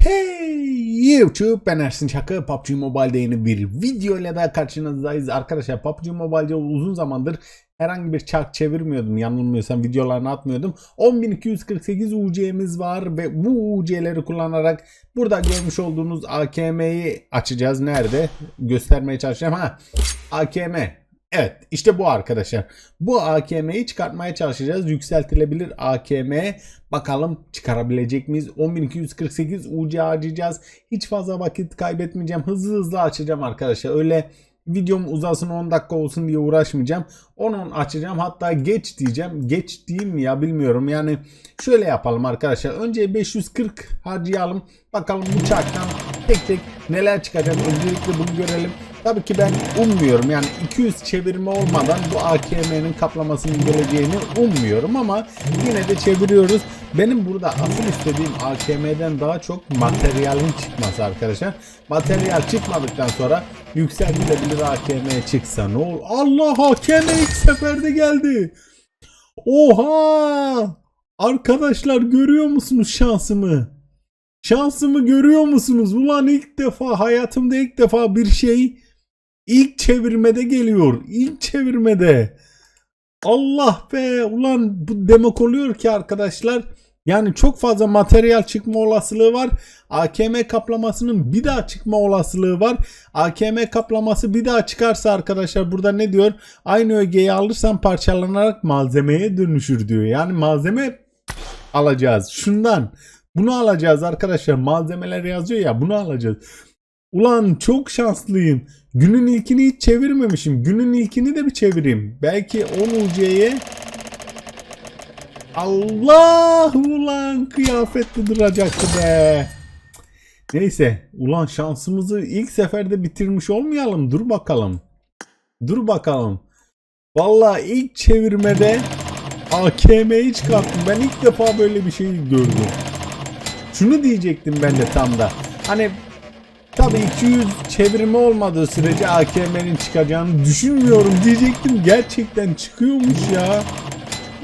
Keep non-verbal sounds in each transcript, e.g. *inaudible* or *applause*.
Hey YouTube ben Ersin Çakı. PUBG Mobile'de yeni bir video ile daha karşınızdayız. Arkadaşlar PUBG Mobile'de uzun zamandır herhangi bir çark çevirmiyordum. Yanılmıyorsam videolarını atmıyordum. 10248 UC'miz var ve bu UC'leri kullanarak burada görmüş olduğunuz AKM'yi açacağız. Nerede? Göstermeye çalışacağım. Ha AKM Evet işte bu arkadaşlar. Bu AKM'yi çıkartmaya çalışacağız. Yükseltilebilir AKM. Bakalım çıkarabilecek miyiz? 10248 UC harcayacağız. Hiç fazla vakit kaybetmeyeceğim. Hızlı hızlı açacağım arkadaşlar. Öyle videom uzasın 10 dakika olsun diye uğraşmayacağım. Onun açacağım. Hatta geç diyeceğim. Geç diyeyim mi ya bilmiyorum. Yani şöyle yapalım arkadaşlar. Önce 540 harcayalım. Bakalım bu çarktan tek tek neler çıkacak. Öncelikle bunu görelim. Tabii ki ben ummuyorum. Yani 200 çevirme olmadan bu AKM'nin kaplamasının geleceğini ummuyorum ama yine de çeviriyoruz. Benim burada asıl istediğim AKM'den daha çok materyalin çıkması arkadaşlar. Materyal çıkmadıktan sonra yükseltilebilir AKM çıksa ne olur? Allah AKM ilk seferde geldi. Oha! Arkadaşlar görüyor musunuz şansımı? Şansımı görüyor musunuz? Ulan ilk defa hayatımda ilk defa bir şey ilk çevirmede geliyor. İlk çevirmede. Allah be ulan bu demek oluyor ki arkadaşlar yani çok fazla materyal çıkma olasılığı var. AKM kaplamasının bir daha çıkma olasılığı var. AKM kaplaması bir daha çıkarsa arkadaşlar burada ne diyor? Aynı ögeyi alırsan parçalanarak malzemeye dönüşür diyor. Yani malzeme alacağız. Şundan bunu alacağız arkadaşlar. Malzemeler yazıyor ya bunu alacağız. Ulan çok şanslıyım. Günün ilkini hiç çevirmemişim. Günün ilkini de bir çevireyim. Belki 10 UC'ye Allah ulan kıyafetli duracaktı be. Neyse ulan şansımızı ilk seferde bitirmiş olmayalım. Dur bakalım. Dur bakalım. Vallahi ilk çevirmede AKM'yi çıkarttım. Ben ilk defa böyle bir şey gördüm. Şunu diyecektim ben de tam da. Hani Tabii 200 çevirme olmadığı sürece AKM'nin çıkacağını düşünmüyorum diyecektim. Gerçekten çıkıyormuş ya.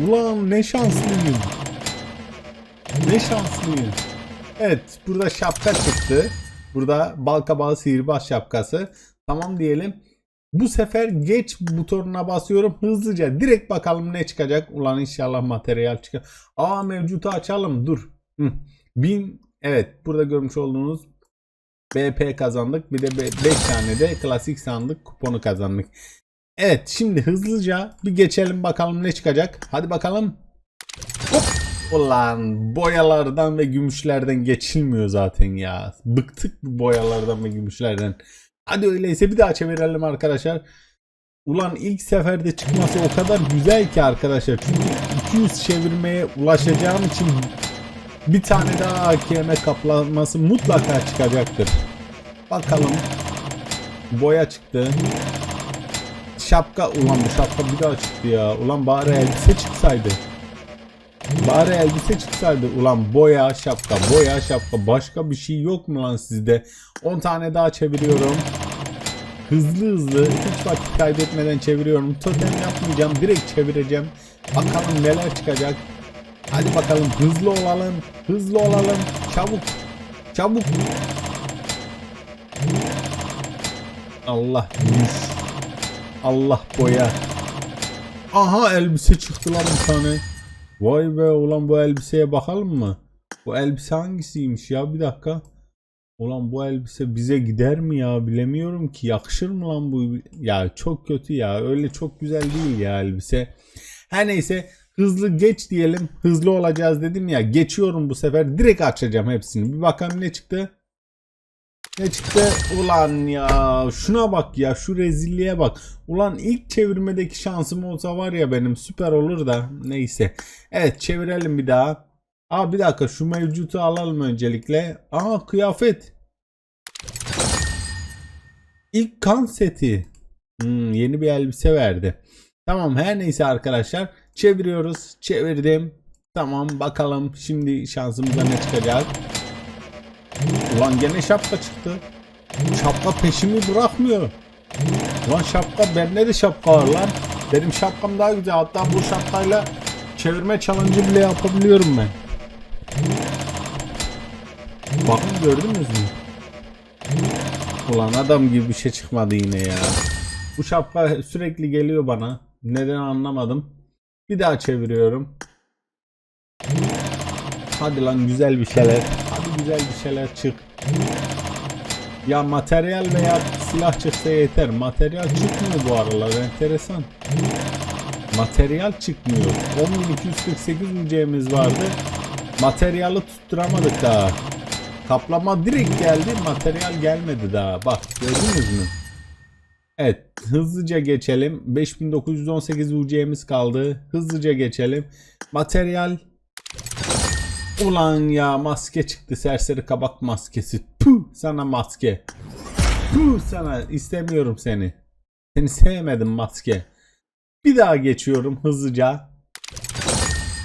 Ulan ne şanslıyım. Ne şanslıyım. Evet burada şapka çıktı. Burada balkabağı sihirbaz şapkası. Tamam diyelim. Bu sefer geç butonuna basıyorum hızlıca. Direkt bakalım ne çıkacak. Ulan inşallah materyal çıkar. Aa mevcutu açalım dur. Hı. 1000 evet burada görmüş olduğunuz BP kazandık. Bir de 5 tane de klasik sandık kuponu kazandık. Evet şimdi hızlıca bir geçelim bakalım ne çıkacak. Hadi bakalım. Hop. Ulan boyalardan ve gümüşlerden geçilmiyor zaten ya. Bıktık boyalardan ve gümüşlerden. Hadi öyleyse bir daha çevirelim arkadaşlar. Ulan ilk seferde çıkması o kadar güzel ki arkadaşlar. Çünkü 200 çevirmeye ulaşacağım için bir tane daha AKM kaplaması mutlaka çıkacaktır. Bakalım. Boya çıktı. Şapka. Ulan bu şapka bir daha çıktı ya. Ulan bari elbise çıksaydı. Bari elbise çıksaydı. Ulan boya şapka. Boya şapka. Başka bir şey yok mu lan sizde? 10 tane daha çeviriyorum. Hızlı hızlı. Hiç vakit kaybetmeden çeviriyorum. Totem yapmayacağım. Direkt çevireceğim. Bakalım neler çıkacak. Hadi bakalım hızlı olalım. Hızlı olalım. Çabuk. Çabuk. Allah gümüş. Allah boya. Aha elbise çıktı lan bir tane. Vay be ulan bu elbiseye bakalım mı? Bu elbise hangisiymiş ya bir dakika. Ulan bu elbise bize gider mi ya bilemiyorum ki yakışır mı lan bu ya çok kötü ya öyle çok güzel değil ya elbise. Her neyse hızlı geç diyelim hızlı olacağız dedim ya geçiyorum bu sefer direkt açacağım hepsini bir bakalım ne çıktı. Ne çıktı? Ulan ya şuna bak ya şu rezilliğe bak. Ulan ilk çevirmedeki şansım olsa var ya benim süper olur da neyse. Evet çevirelim bir daha. Aa bir dakika şu mevcutu alalım öncelikle. Aha kıyafet. İlk kan seti. Hmm, yeni bir elbise verdi. Tamam her neyse arkadaşlar. Çeviriyoruz. Çevirdim. Tamam bakalım şimdi şansımıza ne çıkacak. Ulan gene şapka çıktı. Şapka peşimi bırakmıyor. Ulan şapka bende de şapka var lan. Benim şapkam daha güzel. Hatta bu şapkayla çevirme challenge bile yapabiliyorum ben. Bakın gördünüz mü? Ulan adam gibi bir şey çıkmadı yine ya. Bu şapka sürekli geliyor bana. Neden anlamadım. Bir daha çeviriyorum. Hadi lan güzel bir şeyler. Hadi güzel bir şeyler çık. Ya materyal veya silah çıksa yeter. Materyal çıkmıyor bu aralar. Enteresan. Materyal çıkmıyor. 10.248 UC'miz vardı. Materyali tutturamadık daha. Kaplama direkt geldi. Materyal gelmedi daha. Bak gördünüz mü? Evet hızlıca geçelim. 5918 UC'miz kaldı. Hızlıca geçelim. Materyal Ulan ya maske çıktı serseri kabak maskesi. Puh sana maske. Puh sana istemiyorum seni. Seni sevmedim maske. Bir daha geçiyorum hızlıca.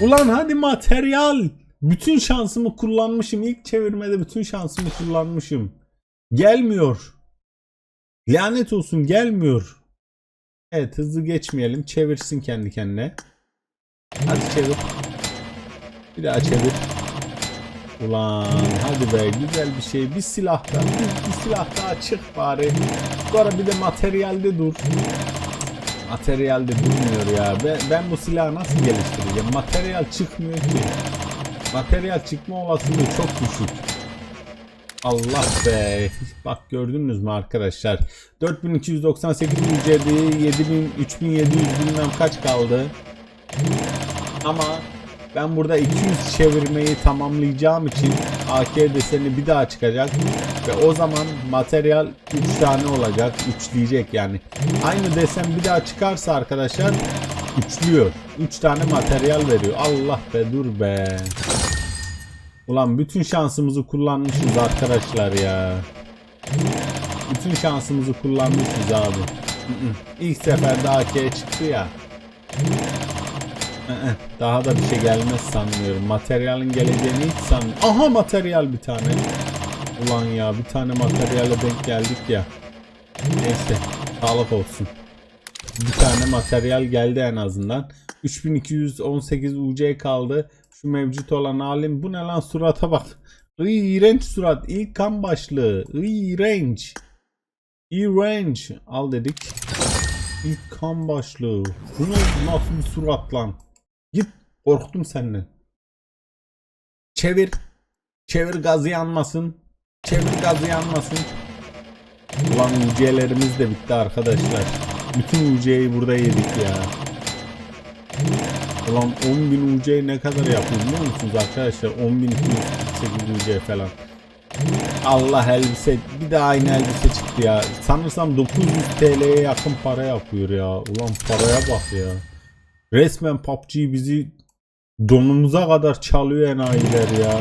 Ulan hadi materyal. Bütün şansımı kullanmışım. İlk çevirmede bütün şansımı kullanmışım. Gelmiyor. Lanet olsun gelmiyor. Evet hızlı geçmeyelim. Çevirsin kendi kendine. Hadi çevir. Bir daha çevir. Ulan hadi be güzel bir şey. Bir silah daha. Bir, bir silah daha çık bari. Sonra bir de materyalde dur. Materyalde durmuyor ya. Ben, ben bu silahı nasıl geliştireceğim? Materyal çıkmıyor ki. Materyal çıkma olasılığı çok düşük. Allah be. *laughs* Bak gördünüz mü arkadaşlar? 4298 ücreti 7000 3700 bilmem kaç kaldı. Ama ben burada 200 çevirmeyi tamamlayacağım için AK deseni bir daha çıkacak ve o zaman materyal 3 tane olacak. Üçleyecek yani. Aynı desen bir daha çıkarsa arkadaşlar üçlüyor. 3 tane materyal veriyor. Allah be dur be. Ulan bütün şansımızı kullanmışız arkadaşlar ya. Bütün şansımızı kullanmışız abi. İlk seferde AK çıktı ya. Daha da bir şey gelmez sanmıyorum. Materyalin geleceğini hiç sanmıyorum. Aha materyal bir tane. Ulan ya bir tane materyale denk geldik ya. Neyse sağlık olsun. Bir tane materyal geldi en azından. 3218 UC kaldı. Şu mevcut olan halim bu ne lan surata bak. İğrenç surat. İlk kan başlığı. İğrenç. İğrenç. Al dedik. İlk kan başlığı. Bu ne nasıl bir surat lan? Git korktum senden. Çevir. Çevir gazı yanmasın. Çevir gazı yanmasın. Ulan UC'lerimiz de bitti arkadaşlar. Bütün UC'yi burada yedik ya. Ulan 10.000 UC ne kadar yapıyor biliyor musunuz arkadaşlar? 10.248 UC falan. Allah elbise bir de aynı elbise çıktı ya. Sanırsam 900 TL'ye yakın para yapıyor ya. Ulan paraya bak ya. Resmen PUBG bizi donumuza kadar çalıyor enayiler ya.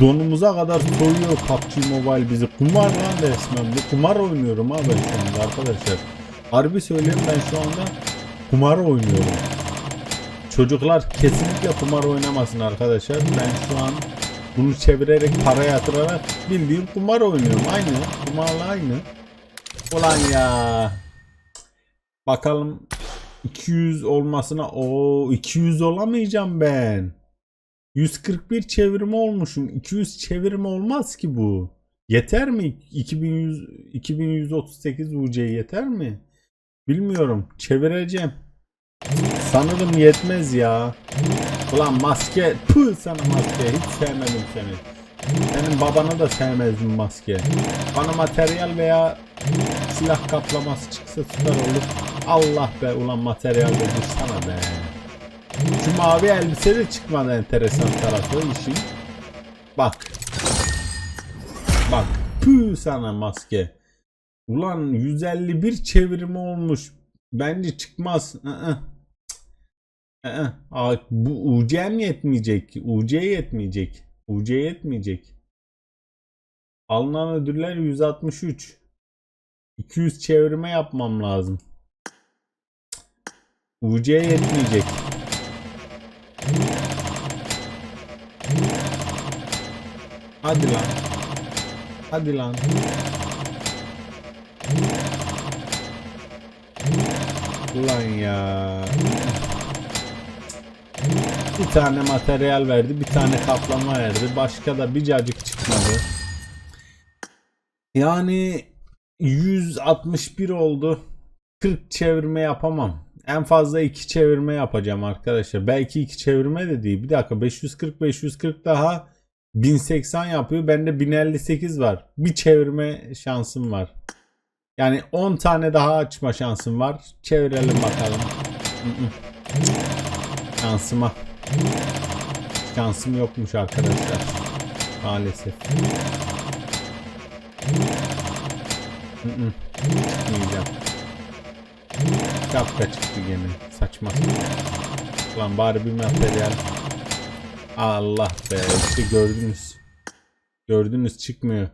Donumuza kadar soyuyor PUBG Mobile bizi. Kumar lan resmen. Bu kumar oynuyorum anda arkadaşlar. Harbi söyleyeyim ben şu anda kumar oynuyorum. Çocuklar kesinlikle kumar oynamasın arkadaşlar. Ben şu an bunu çevirerek para yatırarak bildiğim kumar oynuyorum. Aynı. Kumarla aynı. Ulan ya. Bakalım 200 olmasına o 200 olamayacağım ben. 141 çevirme olmuşum. 200 çevirme olmaz ki bu. Yeter mi? 2100 2138 UC yeter mi? Bilmiyorum. Çevireceğim. Sanırım yetmez ya. Ulan maske. Pıh sana maske. Hiç sevmedim seni. Senin babanı da sevmezdim maske. Bana materyal veya silah kaplaması çıksa süper olur. Allah be ulan materyal dursana be. Şu mavi elbise de çıkmadı enteresan tarafı işin. Bak. Bak. Püh sana maske. Ulan 151 çevirimi olmuş. Bence çıkmaz. Aa. Aa. Aa, bu UC mi yetmeyecek? UC yetmeyecek. UC yetmeyecek. Alınan ödüller 163. 200 çevirme yapmam lazım. UC yetmeyecek. Hadi lan. Hadi lan. Ulan ya. Bir tane materyal verdi, bir tane kaplama verdi. Başka da bir cacık çıkmadı. Yani 161 oldu. 40 çevirme yapamam. En fazla 2 çevirme yapacağım arkadaşlar. Belki 2 çevirme de değil. Bir dakika 540 540 daha 1080 yapıyor. Bende 1058 var. Bir çevirme şansım var. Yani 10 tane daha açma şansım var. Çevirelim bakalım. Şansıma. Şansım yokmuş arkadaşlar. Maalesef. Çıkmayacağım. Şapka çıktı gene. Saçma. Lan bari bir materyal. Allah be işte gördünüz. Gördünüz çıkmıyor.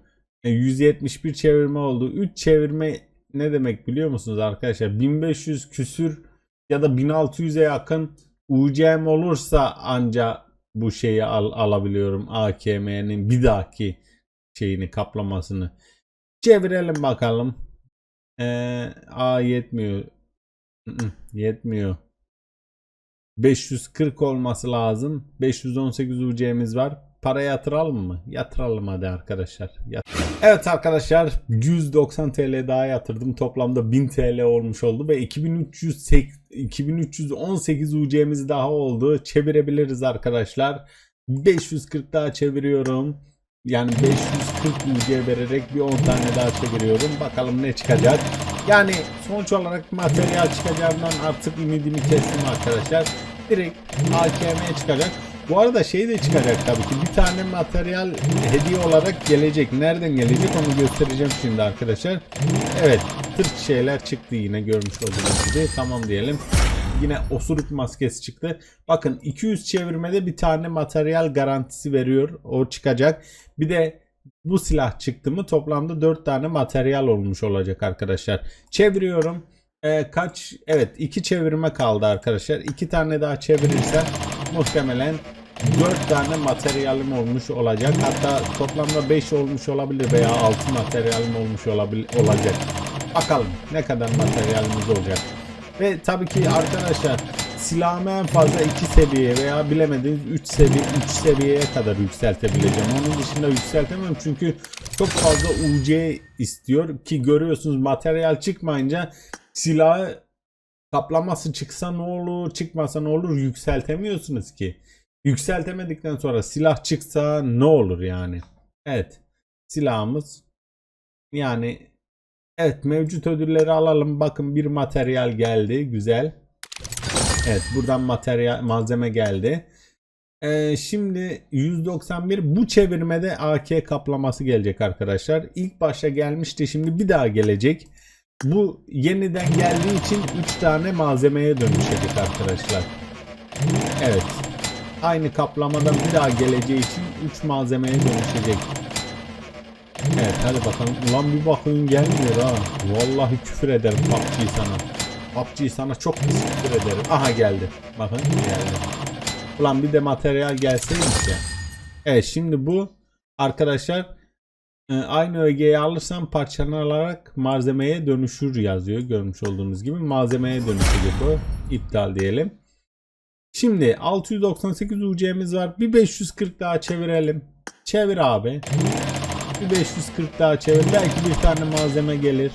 E, 171 çevirme oldu. 3 çevirme ne demek biliyor musunuz arkadaşlar? 1500 küsür ya da 1600'e yakın UCM olursa anca bu şeyi al, alabiliyorum. AKM'nin bir dahaki şeyini kaplamasını. Çevirelim bakalım. Ee, A yetmiyor. Yetmiyor. 540 olması lazım. 518 UC'miz var. Para yatıralım mı? Yatıralım hadi arkadaşlar. Yat- evet arkadaşlar 190 TL daha yatırdım. Toplamda 1000 TL olmuş oldu ve 2300 2318 UC'miz daha oldu. Çevirebiliriz arkadaşlar. 540 daha çeviriyorum. Yani 540 UC vererek bir 10 tane daha çeviriyorum. Bakalım ne çıkacak. Yani sonuç olarak materyal çıkacağından artık ümidimi kestim arkadaşlar. Direkt AKM çıkacak. Bu arada şey de çıkacak tabii ki. Bir tane materyal hediye olarak gelecek. Nereden gelecek onu göstereceğim şimdi arkadaşlar. Evet tırt şeyler çıktı yine görmüş olduğunuz gibi. Tamam diyelim. Yine osuruk maskesi çıktı. Bakın 200 çevirmede bir tane materyal garantisi veriyor. O çıkacak. Bir de bu silah çıktı mı toplamda 4 tane materyal olmuş olacak arkadaşlar. Çeviriyorum. Ee, kaç? Evet 2 çevirme kaldı arkadaşlar. 2 tane daha çevirirsem muhtemelen 4 tane materyalim olmuş olacak. Hatta toplamda 5 olmuş olabilir veya 6 materyalim olmuş olabil olacak. Bakalım ne kadar materyalimiz olacak. Ve tabii ki arkadaşlar silahımı en fazla 2 seviye veya bilemediğiniz 3 seviye 3 seviyeye kadar yükseltebileceğim. Onun dışında yükseltemem çünkü çok fazla UC istiyor ki görüyorsunuz materyal çıkmayınca silahı kaplaması çıksa ne olur çıkmasa ne olur yükseltemiyorsunuz ki. Yükseltemedikten sonra silah çıksa ne olur yani. Evet silahımız yani evet mevcut ödülleri alalım. Bakın bir materyal geldi güzel. Evet buradan materyal malzeme geldi. Ee, şimdi 191 bu çevirmede AK kaplaması gelecek arkadaşlar. İlk başta gelmişti şimdi bir daha gelecek. Bu yeniden geldiği için 3 tane malzemeye dönüşecek arkadaşlar. Evet. Aynı kaplamadan bir daha geleceği için 3 malzemeye dönüşecek. Evet hadi bakalım. Ulan bir bakın gelmiyor ha. Vallahi küfür ederim PUBG sana. PUBG sana çok küfür ederim. Aha geldi. Bakın geldi. Ulan bir de materyal gelseymiş ya. Evet şimdi bu arkadaşlar aynı ögeyi alırsam parçalanarak malzemeye dönüşür yazıyor. Görmüş olduğunuz gibi malzemeye dönüşecek o. İptal diyelim. Şimdi 698 UC'miz var. Bir 540 daha çevirelim. Çevir abi. Bir 540 daha çevir. Belki bir tane malzeme gelir.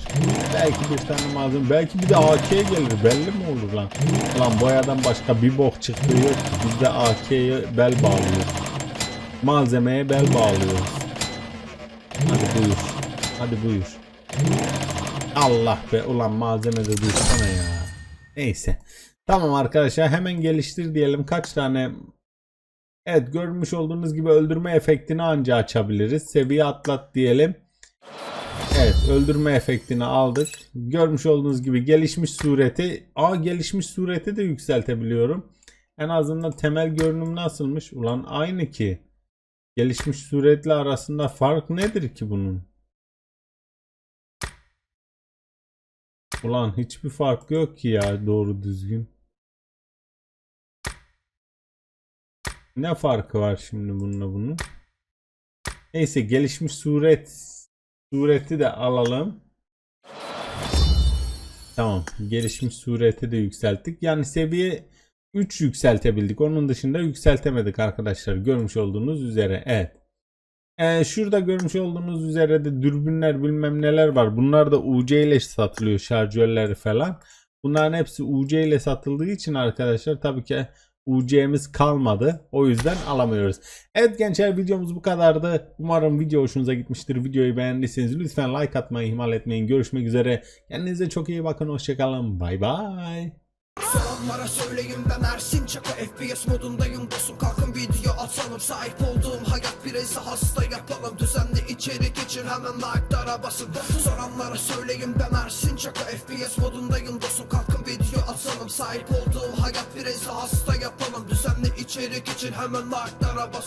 Belki bir tane malzeme. Belki bir de AK gelir. Belli mi olur lan? Lan boyadan başka bir bok çıktığı yok. Biz de AK'ye bel bağlıyoruz. Malzemeye bel bağlıyoruz. Hadi buyur. Hadi buyur. Allah be ulan malzemede dursana ya. Neyse. Tamam arkadaşlar hemen geliştir diyelim. Kaç tane Evet görmüş olduğunuz gibi öldürme efektini anca açabiliriz. Seviye atlat diyelim. Evet öldürme efektini aldık. Görmüş olduğunuz gibi gelişmiş sureti. Aa gelişmiş sureti de yükseltebiliyorum. En azından temel görünüm nasılmış? Ulan aynı ki. Gelişmiş suretle arasında fark nedir ki bunun? Ulan hiçbir fark yok ki ya doğru düzgün. Ne farkı var şimdi bununla bunun? Neyse gelişmiş suret sureti de alalım. Tamam. Gelişmiş sureti de yükselttik. Yani seviye 3 yükseltebildik. Onun dışında yükseltemedik arkadaşlar. Görmüş olduğunuz üzere. Evet. Ee, şurada görmüş olduğunuz üzere de dürbünler bilmem neler var. Bunlar da UC ile satılıyor şarjörleri falan. Bunların hepsi UC ile satıldığı için arkadaşlar tabii ki UC'miz kalmadı. O yüzden alamıyoruz. Evet gençler videomuz bu kadardı. Umarım video hoşunuza gitmiştir. Videoyu beğendiyseniz lütfen like atmayı ihmal etmeyin. Görüşmek üzere. Kendinize çok iyi bakın. Hoşçakalın. Bay bay. Soranlara söyleyin ben Ersin Çaka FPS modundayım dostum kalkın video atalım. Sahip olduğum hayat bireyse hasta yapalım. Düzenli içerik için hemen like'lara basın. Soranlara söyleyin ben Ersin Çaka FPS modundayım dostum kalkın video atalım. Sahip olduğum hayat bireyse hasta yapalım. Düzenli içerik için hemen like'lara basın